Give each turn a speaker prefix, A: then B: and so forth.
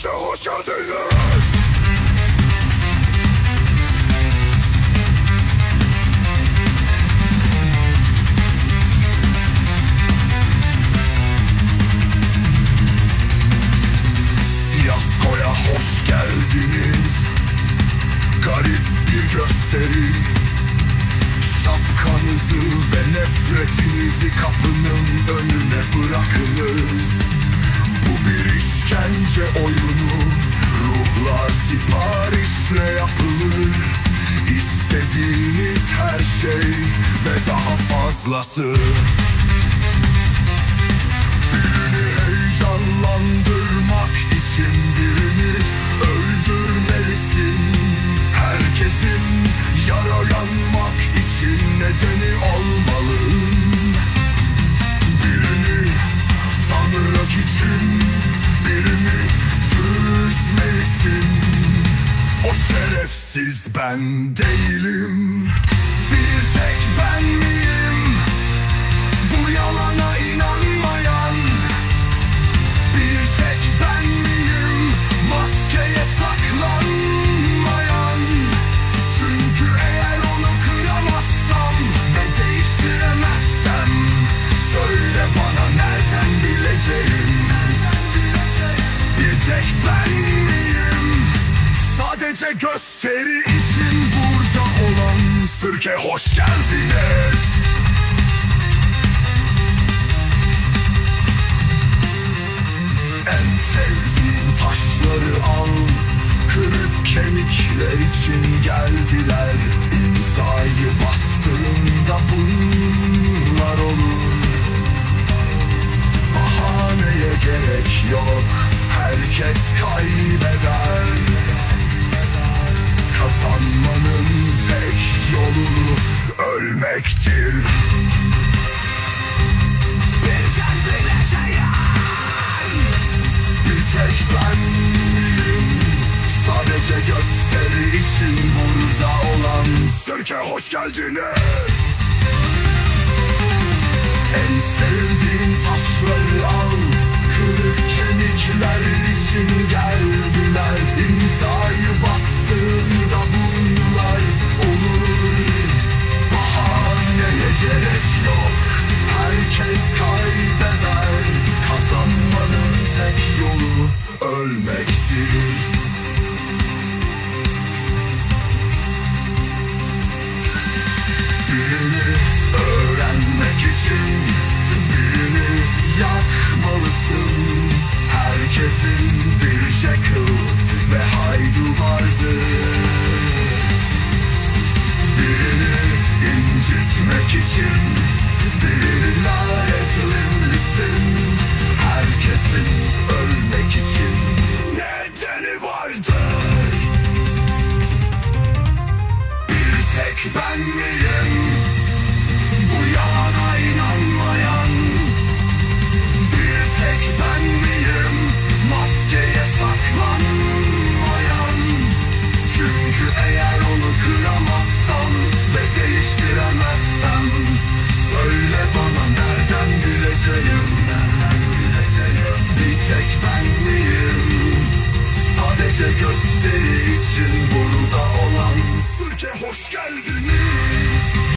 A: Sırça hoş geldiniz. Fiyaskoya hoş geldiniz. Garip bir gösteri. Şapkanızı ve nefretinizi kapının önüne bırakınız siparişle yapılır. İstediğiniz her şey ve daha fazlası. Birini heyecanlandırmak için birini öldürmelisin. Herkesin yaralanmak için nedeni olmalı Birini tanımak için ben değilim. Bir tek ben miyim? Bu yalana inanmayan. Bir tek ben miyim? Maskeye saklanmayan. Çünkü eğer onu kıramazsam ve değiştiremezsem Söyle bana nereden bileceğim? Bir tek ben miyim? Sadece gösteri Sirke hoş geldiniz. En sevdiğim taşları al Kırık kemikler için geldiler ölmektir Birden bileceğim bir tek ben? Sadece gösteri için burada olan Sirke hoş geldiniz Vardır Bir tek ben miyim Sirke hoş geldin